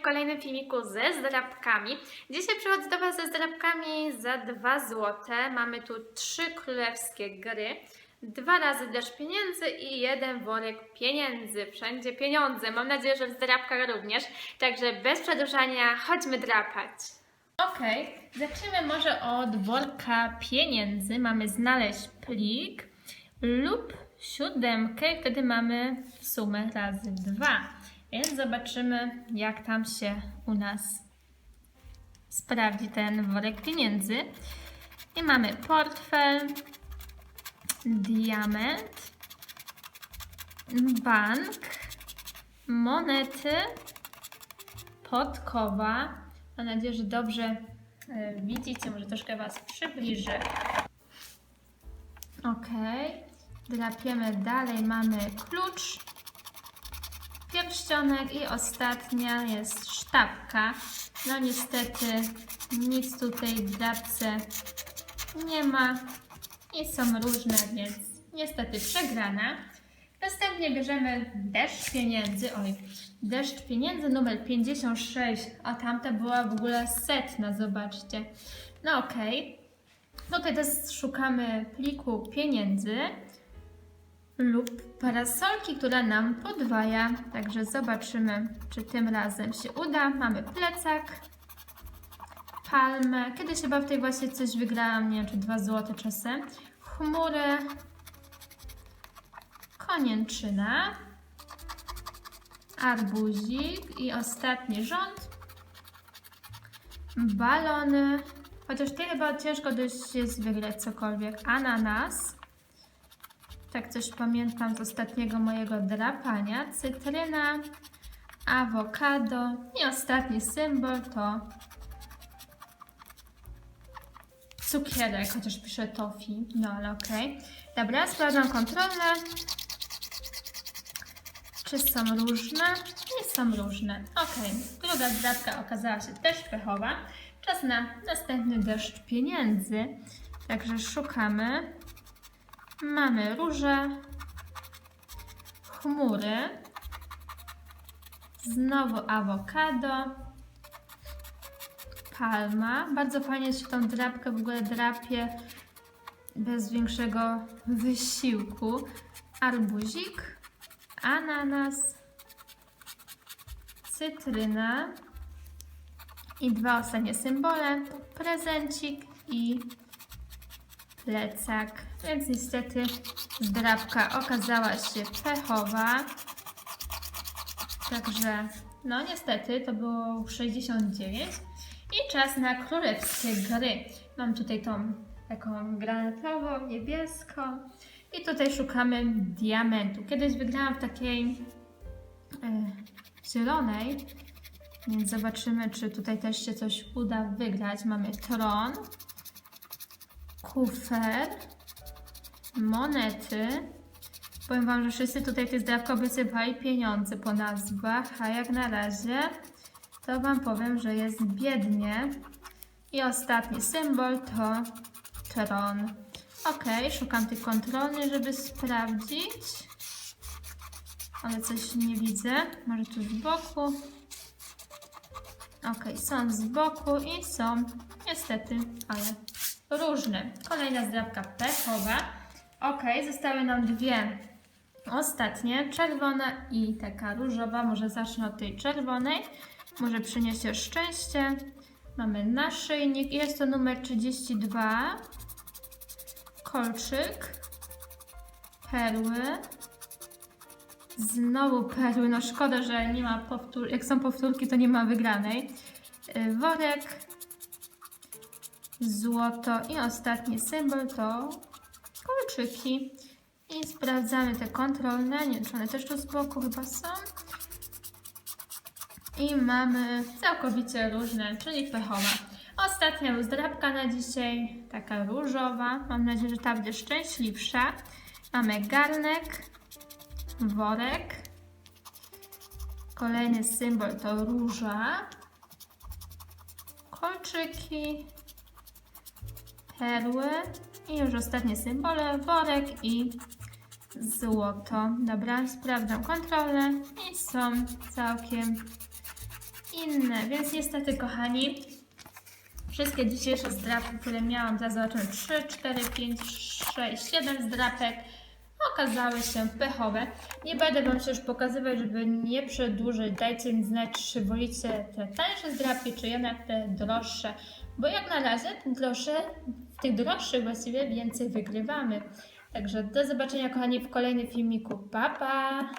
w kolejnym filmiku ze zdrabkami. Dzisiaj przychodzę do Was ze zdrabkami za 2 zł. Mamy tu trzy królewskie gry. Dwa razy deszcz pieniędzy i jeden worek pieniędzy. Wszędzie pieniądze. Mam nadzieję, że w zdrabkach również. Także bez przedłużania, chodźmy drapać. Okej, zacznijmy może od worka pieniędzy. Mamy znaleźć plik lub siódemkę i wtedy mamy sumę razy dwa. Więc zobaczymy, jak tam się u nas sprawdzi ten worek pieniędzy. I mamy portfel, diament, bank, monety, podkowa. Mam nadzieję, że dobrze e, widzicie, może troszkę Was przybliżę. Ok, drapiemy dalej, mamy klucz, pierścionek i ostatnia jest sztabka. No niestety nic tutaj w drapce nie ma i są różne, więc niestety przegrana. Następnie bierzemy deszcz pieniędzy. Oj, deszcz pieniędzy numer 56, a tamta była w ogóle setna, zobaczcie. No okej. Tutaj też szukamy pliku pieniędzy lub parasolki, która nam podwaja. Także zobaczymy, czy tym razem się uda. Mamy plecak, palmę. Kiedyś chyba w tej właśnie coś wygrałam, nie wiem, czy 2 złote czasem. Chmury, konięczyna, arbuzik i ostatni rząd. Balony, chociaż tutaj chyba ciężko dość jest wygrać cokolwiek. Ananas, tak coś pamiętam z ostatniego mojego drapania. Cytryna, awokado i ostatni symbol to cukierek, chociaż piszę tofi, no ale okej. Dobra, sprawdzam kontrolę. Czy są różne? Nie są różne. Okej, druga drapka okazała się też pechowa. Czas na następny deszcz pieniędzy. Także szukamy. Mamy róże, chmury, znowu awokado, palma. Bardzo fajnie się tą drapkę w ogóle drapie bez większego wysiłku. Arbuzik, ananas, cytryna i dwa ostatnie symbole, prezencik i plecak. Więc niestety zdrabka okazała się pechowa. Także, no niestety, to było 69. I czas na królewskie gry. Mam tutaj tą taką granatową, niebieską. I tutaj szukamy diamentu. Kiedyś wygrałam w takiej e, zielonej, więc zobaczymy, czy tutaj też się coś uda wygrać. Mamy tron, kufer, monety. Powiem Wam, że wszyscy tutaj te zdrawko wysypali pieniądze po nazwach, a jak na razie to Wam powiem, że jest biednie. I ostatni symbol to tron. Ok, szukam tych kontrolnych, żeby sprawdzić. Ale coś nie widzę. Może tu z boku. Ok, są z boku i są niestety, ale różne. Kolejna zdrabka pechowa. Ok, zostały nam dwie ostatnie. Czerwona i taka różowa. Może zacznę od tej czerwonej. Może przyniesie szczęście. Mamy naszyjnik. Jest to numer 32. Kolczyk. Perły. Znowu perły. No szkoda, że nie ma powtór. Jak są powtórki, to nie ma wygranej. Y, Worek. Złoto. I ostatni symbol to kolczyki. I sprawdzamy te kontrolne. Nie wiem, czy one też tu z boku chyba są. I mamy całkowicie różne, czyli pechowa. Ostatnia zdrabka na dzisiaj, taka różowa. Mam nadzieję, że ta będzie szczęśliwsza. Mamy garnek, worek. Kolejny symbol to róża. Kolczyki, perły i już ostatnie symbole, worek i złoto. Dobra, sprawdzam kontrolę i są całkiem inne. Więc niestety, kochani, wszystkie dzisiejsze zdrapki, które miałam, teraz zobaczymy 3, 4, 5, 6, 7 zdrapek, okazały się pechowe. Nie będę Wam się już pokazywać, żeby nie przedłużyć. Dajcie mi znać, czy wolicie te tańsze zdrapki, czy jednak te droższe. Bo jak na razie droższe, w tych droższych właściwie więcej wygrywamy. Także do zobaczenia kochani w kolejnym filmiku. Pa, pa!